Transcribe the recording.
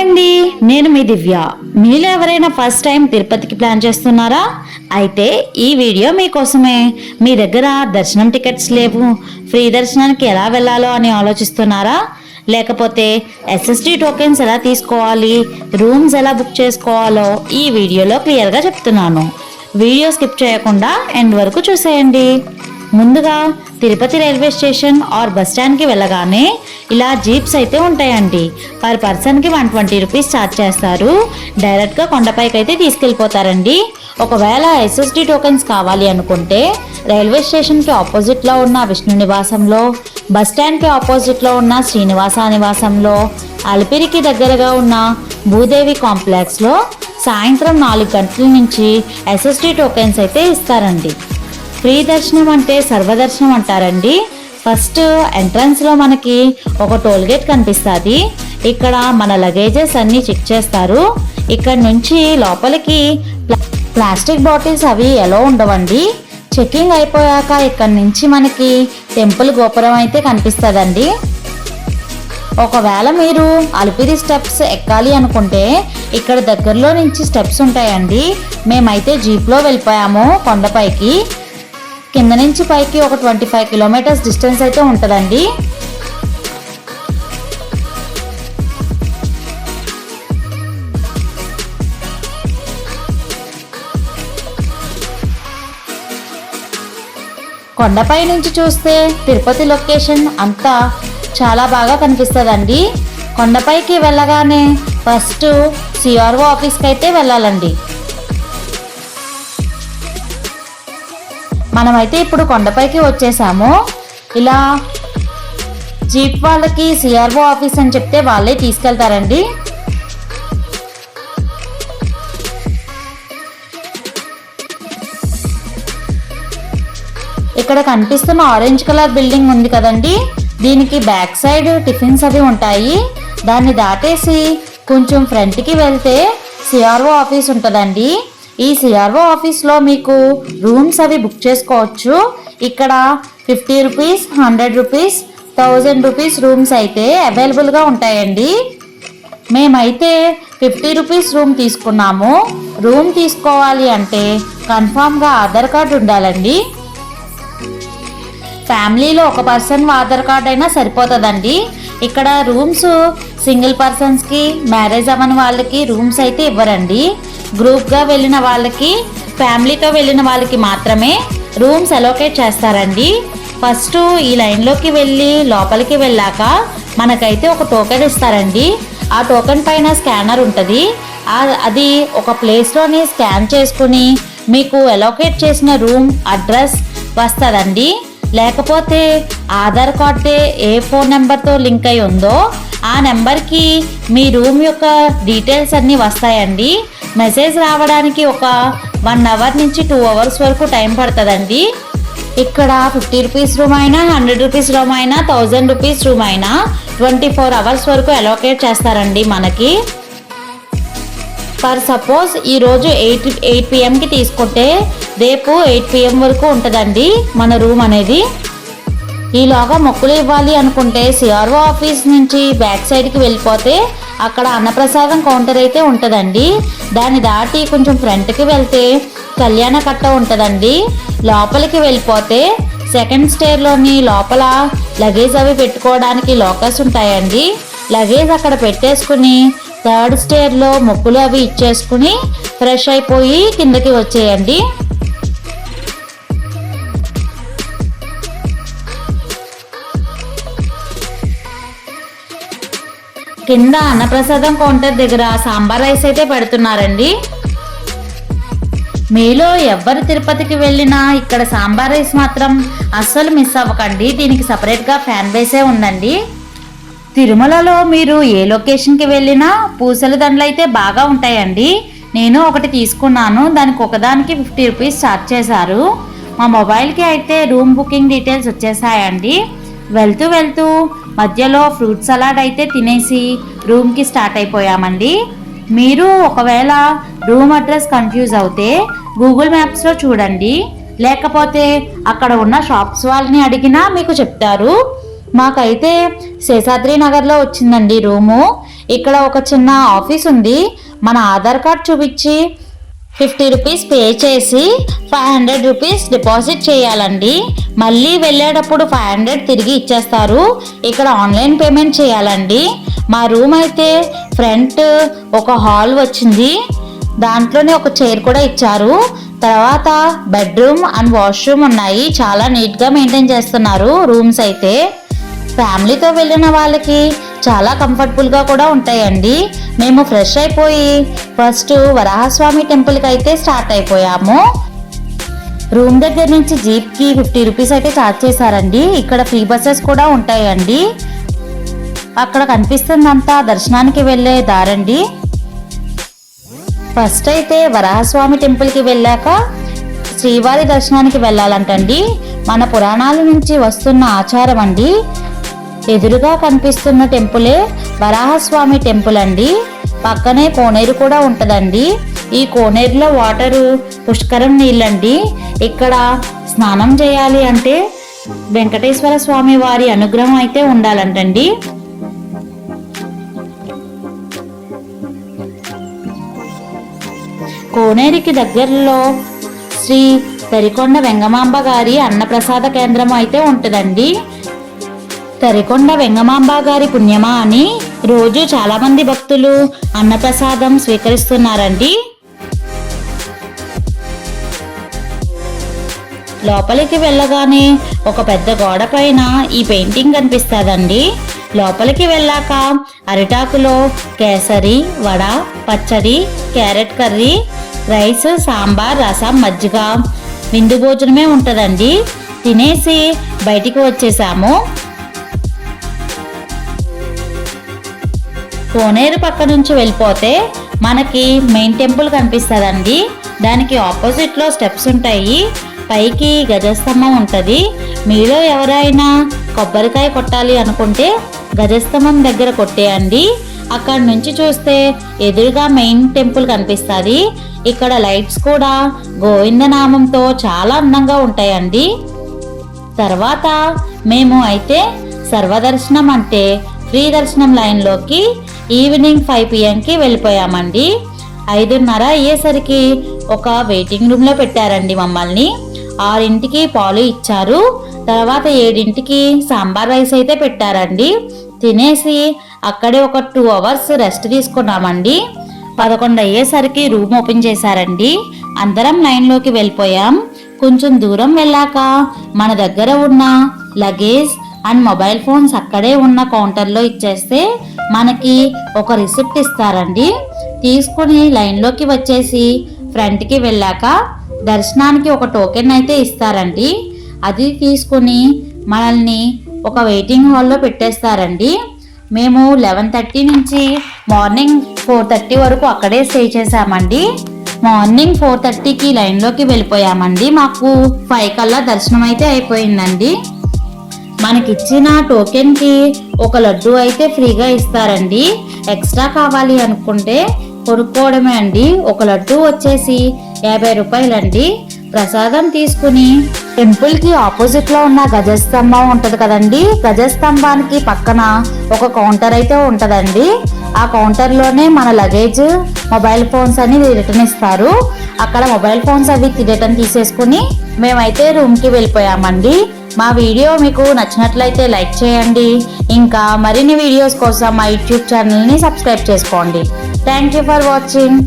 అండి. నేను మీ దివ్య. మీలో ఎవరైనా ఫస్ట్ టైం తిరుపతికి ప్లాన్ చేస్తున్నారా? అయితే ఈ వీడియో మీకోసమే. మీ దగ్గర దర్శనం టికెట్స్ లేవు. ఫ్రీ దర్శనానికి ఎలా వెళ్ళాలో అని ఆలోచిస్తున్నారా? లేకపోతే ఎస్ఎస్టీ టోకెన్స్ ఎలా తీసుకోవాలి? రూమ్స్ ఎలా బుక్ చేసుకోవాలో ఈ వీడియోలో క్లియర్గా చెప్తున్నాను. వీడియో స్కిప్ చేయకుండా ఎండ్ వరకు చూసేయండి. ముందుగా Tirupati railway station or bus స్టాండ్కి వెళ్ళగానే ఇలా జీప్స్ అయితే ఉంటాయండి. పర్ పర్సన్కి వన్ ట్వంటీ రూపీస్ ఛార్జ్ చేస్తారు. డైరెక్ట్గా కొండపైకి అయితే తీసుకెళ్ళిపోతారండి. ఒకవేళ ఎస్ఎస్డి టోకెన్స్ కావాలి అనుకుంటే రైల్వే స్టేషన్కి ఆపోజిట్లో ఉన్న విష్ణు నివాసంలో బస్ స్టాండ్కి ఆపోజిట్లో ఉన్న శ్రీనివాస నివాసంలో అలిపిరికి దగ్గరగా ఉన్న భూదేవి కాంప్లెక్స్లో సాయంత్రం నాలుగు గంటల నుంచి ఎస్ఎస్డి టోకెన్స్ అయితే ఇస్తారండి. ఫ్రీ దర్శనం అంటే సర్వదర్శనం అంటారండి. ఫస్ట్ ఎంట్రన్స్లో మనకి ఒక టోల్ గేట్ కనిపిస్తుంది. ఇక్కడ మన లగేజెస్ అన్నీ చెక్ చేస్తారు. ఇక్కడ నుంచి లోపలికి ప్లా- ప్లాస్టిక్ బాటిల్స్ అవి ఎలా ఉండవండి. చెకింగ్ అయిపోయాక ఇక్కడ నుంచి మనకి టెంపుల్ గోపురం అయితే కనిపిస్తుందండి. ఒకవేళ మీరు అలిపిరి స్టెప్స్ ఎక్కాలి అనుకుంటే ఇక్కడ దగ్గరలో నుంచి స్టెప్స్ ఉంటాయండి. మేమైతే జీప్లో వెళ్ళిపోయాము కొండపైకి. కింద నుంచి పైకి ఒక ట్వంటీ ఫైవ్ కిలోమీటర్స్ డిస్టెన్స్ అయితే ఉంటుందండి. కొండపై నుంచి చూస్తే తిరుపతి లొకేషన్ అంతా చాలా బాగా కనిపిస్తుందండి. కొండపైకి వెళ్ళగానే ఫస్ట్ సిఆర్ఓ ఆఫీస్కి అయితే వెళ్ళాలండి. మనమైతే ఇప్పుడు కొండపైకి వచ్చేసాము. ఇలా జీప్ వాళ్ళకి సిఆర్ఓ ఆఫీస్ అని చెప్తే వాళ్ళే తీసుకెళ్తారండి. ఇక్కడ కనిపిస్తున్న ఆరెంజ్ కలర్ బిల్డింగ్ ఉంది కదండి. దీనికి బ్యాక్ సైడ్ టిఫిన్స్ అవి ఉంటాయి. దాన్ని దాటేసి కొంచెం ఫ్రంట్కి వెళ్తే సిఆర్ఓ ఆఫీస్ ఉంటుందండి. ఈ సిఆర్ఓ ఆఫీస్లో మీకు రూమ్స్ అవి బుక్ చేసుకోవచ్చు. ఇక్కడ fifty rupees hundred rupees thousand rupees rooms అయితే అవైలబుల్గా ఉంటాయండి. మేమైతే ఫిఫ్టీ రూపీస్ రూమ్ తీసుకున్నాము. రూమ్ తీసుకోవాలి అంటే కన్ఫామ్గా ఆధార్ కార్డు ఉండాలండి. ఫ్యామిలీలో ఒక పర్సన్ ఆధార్ కార్డ్ అయినా సరిపోతుందండి. ఇక్కడ రూమ్స్ సింగిల్ పర్సన్స్కి మ్యారేజ్ అవ్వని వాళ్ళకి రూమ్స్ అయితే ఇవ్వరండి. గ్రూప్గా వెళ్ళిన వాళ్ళకి ఫ్యామిలీతో వెళ్ళిన వాళ్ళకి మాత్రమే రూమ్స్ అలోకేట్ చేస్తారండి. ఫస్ట్ ఈ లైన్లోకి వెళ్ళి లోపలికి వెళ్ళాక మనకైతే ఒక టోకెన్ ఇస్తారండి. ఆ టోకెన్ పైన స్కానర్ ఉంటుంది. అది ఒక ప్లేస్లోని స్కాన్ చేసుకుని మీకు అలోకేట్ చేసిన రూమ్ అడ్రస్ వస్తుందండి. లేకపోతే ఆధార్ కార్డు ఏ ఫోన్ నెంబర్తో లింక్ అయి ఉందో ఆ నెంబర్కి మీ రూమ్ యొక్క డీటెయిల్స్ అన్నీ వస్తాయండి. మెసేజ్ రావడానికి ఒక వన్ అవర్ నుంచి టూ అవర్స్ వరకు టైం పడుతుందండి. ఇక్కడ ఫిఫ్టీ రూపీస్ రూమ్ అయినా హండ్రెడ్ రూపీస్ రూమ్ అయినా థౌజండ్ రూపీస్ రూమ్ అయినా ట్వంటీ ఫోర్ అవర్స్ వరకు అలోకేట్ చేస్తారండి మనకి. ఫర్ సపోజ్ ఈరోజు ఎయిట్ ఎయిట్ పిఎంకి తీసుకుంటే రేపు ఎయిట్ పిఎం వరకు ఉంటుందండి మన రూమ్ అనేది. ఈలోగా మొక్కులు ఇవ్వాలి అనుకుంటే సిఆర్ఓ ఆఫీస్ నుంచి బ్యాక్ సైడ్కి వెళ్ళిపోతే అక్కడ అన్నప్రసాదం కౌంటర్ అయితే ఉంటుందండి. దాన్ని దాటి కొంచెం ఫ్రంట్కి వెళ్తే కళ్యాణ కట్ట ఉంటుందండి. లోపలికి వెళ్ళిపోతే సెకండ్ స్టేర్లోని లోపల లగేజ్ అవి పెట్టుకోవడానికి లోకస్ ఉంటాయండి. లగేజ్ అక్కడ పెట్టేసుకుని థర్డ్ స్టేర్లో మొక్కులు అవి ఇచ్చేసుకుని ఫ్రెష్ అయిపోయి కిందకి వచ్చేయండి. కింద అన్నప్రసాదం కౌంటర్ దగ్గర సాంబార్ రైస్ అయితే పెడుతున్నారండి. మీలో ఎవరు తిరుపతికి వెళ్ళినా ఇక్కడ సాంబార్ రైస్ మాత్రం అస్సలు మిస్ అవ్వకండి. దీనికి సపరేట్గా ఫ్యాన్ బేసే ఉందండి. తిరుమలలో మీరు ఏ లొకేషన్కి వెళ్ళినా పూసల దండలు అయితే బాగా ఉంటాయండి. నేను ఒకటి తీసుకున్నాను. దానికి ఒకదానికి ఫిఫ్టీ రూపీస్ ఛార్జ్ చేశారు. మా మొబైల్కి అయితే రూమ్ బుకింగ్ డీటెయిల్స్ వచ్చేసాయండి. వెళ్తూ వెళ్తూ మధ్యలో ఫ్రూట్ సలాడ్ అయితే తినేసి రూమ్కి స్టార్ట్ అయిపోయామండి. మీరు ఒకవేళ రూమ్ అడ్రస్ కన్ఫ్యూజ్ అవుతే గూగుల్ మ్యాప్స్లో చూడండి. లేకపోతే అక్కడ ఉన్న షాప్స్ వాళ్ళని అడిగినా మీకు చెప్తారు. మాకైతే శేషాద్రి నగర్లో వచ్చిందండి రూము. ఇక్కడ ఒక చిన్న ఆఫీస్ ఉంది. మన ఆధార్ కార్డ్ చూపించి ఫిఫ్టీ రూపీస్ పే చేసి ఫైవ్ హండ్రెడ్ రూపీస్ డిపాజిట్ చేయాలండి. మళ్ళీ వెళ్ళేటప్పుడు ఫైవ్ హండ్రెడ్ తిరిగి ఇచ్చేస్తారు. ఇక్కడ ఆన్లైన్ పేమెంట్ చేయాలండి. మా రూమ్ అయితే ఫ్రంట్ ఒక హాల్ వచ్చింది. దాంట్లోనే ఒక చైర్ కూడా ఇచ్చారు. తర్వాత బెడ్రూమ్ అండ్ వాష్రూమ్ ఉన్నాయి. చాలా నీట్గా మెయింటైన్ చేస్తున్నారు రూమ్స్ అయితే. ఫ్యామిలీతో వెళ్ళిన వాళ్ళకి చాలా కంఫర్టబుల్గా కూడా ఉంటాయండి. మేము ఫ్రెష్ అయిపోయి ఫస్ట్ వరాహస్వామి టెంపుల్కి అయితే స్టార్ట్ అయిపోయాము. రూమ్ దగ్గర నుంచి జీప్కి ఫిఫ్టీ రూపీస్ అయితే ఛార్జ్ చేశారండి. ఇక్కడ ఫ్రీ బస్సెస్ కూడా ఉంటాయండి. అక్కడ కనిపిస్తుందంతా దర్శనానికి వెళ్ళే దారండి. ఫస్ట్ అయితే వరాహస్వామి టెంపుల్కి వెళ్ళాక శ్రీవారి దర్శనానికి వెళ్ళాలంటండి. మన పురాణాల నుంచి వస్తున్న ఆచారం అండి ఎదురుగా కనిపిస్తున్న టెంపులే వరాహస్వామి టెంపుల్ అండి పక్కనే కోనేరు కూడా ఉంటదండి. ఈ కోనేరులో వాటరు పుష్కరం నీళ్ళండి. ఇక్కడ స్నానం చేయాలి అంటే వెంకటేశ్వర స్వామి వారి అనుగ్రహం అయితే ఉండాలంటండి. కోనేరికి దగ్గరలో శ్రీ తరికొండ వెంగమాంబ గారి అన్నప్రసాద కేంద్రం అయితే ఉంటుందండి. తరికొండ వెంగమాంబ గారి పుణ్యమా అని రోజు చాలామంది భక్తులు అన్నప్రసాదం స్వీకరిస్తున్నారండి. లోపలికి వెళ్ళగానే ఒక పెద్ద గోడ పైన ఈ పెయింటింగ్ కనిపిస్తుందండి. లోపలికి వెళ్ళాక అరిటాకులో కేసరి వడ పచ్చడి carrot curry rice sambar rasam మజ్జిగ విందు భోజనమే ఉంటుందండి. తినేసి బయటికి వచ్చేసాము. కోనేరు పక్క నుంచి వెళ్ళిపోతే మనకి మెయిన్ టెంపుల్ కనిపిస్తుందండి. దానికి ఆపోజిట్లో స్టెప్స్ ఉంటాయి. పైకి గజస్తంభం ఉంటుంది. మీలో ఎవరైనా కొబ్బరికాయ కొట్టాలి అనుకుంటే గజస్తంభం దగ్గర కొట్టేయండి. అక్కడ నుంచి చూస్తే ఎదురుగా మెయిన్ టెంపుల్ కనిపిస్తుంది. ఇక్కడ లైట్స్ కూడా గోవిందనామంతో చాలా అందంగా ఉంటాయండి. తర్వాత మేము అయితే సర్వదర్శనం అంటే ఫ్రీ దర్శనం లైన్లోకి ఈవినింగ్ ఫైవ్ పిఎంకి వెళ్ళిపోయామండి. ఐదున్నర అయ్యేసరికి ఒక వెయిటింగ్ రూమ్లో పెట్టారండి మమ్మల్ని. ఆరింటికి పాలు ఇచ్చారు. తర్వాత ఏడింటికి సాంబార్ రైస్ అయితే పెట్టారండి. తినేసి అక్కడే ఒక టూ అవర్స్ రెస్ట్ తీసుకున్నామండి. పదకొండు అయ్యేసరికి రూమ్ ఓపెన్ చేశారండి. అందరం లైన్లోకి వెళ్ళిపోయాం. కొంచెం దూరం వెళ్ళాక మన దగ్గర ఉన్న లగేజ్ అండ్ మొబైల్ ఫోన్స్ అక్కడే ఉన్న కౌంటర్లో ఇచ్చేస్తే మనకి ఒక రిసిప్ట్ ఇస్తారండి. తీసుకుని లైన్లోకి వచ్చేసి ఫ్రంట్కి వెళ్ళాక దర్శనానికి ఒక టోకెన్ అయితే ఇస్తారండి. అది తీసుకుని మనల్ని ఒక వెయిటింగ్ హాల్లో పెట్టేస్తారండి. మేము లెవెన్ థర్టీ నుంచి మార్నింగ్ ఫోర్ థర్టీ వరకు అక్కడే స్టే చేసామండి మార్నింగ్ ఫోర్ థర్టీకి లైన్లోకి వెళ్ళిపోయామండి. మాకు ఫైవ్ కల్లా దర్శనం అయితే అయిపోయిందండి. మనకిచ్చిన టోకెన్కి ఒక లడ్డు అయితే ఫ్రీగా ఇస్తారండి. ఎక్స్ట్రా కావాలి అనుకుంటే కొనుక్కోవడమే అండి. ఒక లడ్డు వచ్చేసి యాభై రూపాయలండి. ప్రసాదం తీసుకుని టెంపుల్కి ఆపోజిట్లో ఉన్న గజస్తంభం ఉంటది కదండి. గజస్తంభానికి పక్కన ఒక కౌంటర్ అయితే ఉంటదండి. ఆ కౌంటర్లోనే మన లగేజ్ మొబైల్ ఫోన్స్ అని రిటర్న్ ఇస్తారు. అక్కడ మొబైల్ ఫోన్స్ అవి రిటర్న్ తీసేసుకుని మేమైతే రూమ్కి వెళ్ళిపోయామండి. మా వీడియో మీకు నచ్చినట్లయితే లైక్ చేయండి. ఇంకా మరిన్ని వీడియోస్ కోసం మా యూట్యూబ్ ఛానల్ని సబ్స్క్రైబ్ చేసుకోండి. Thank you for watching.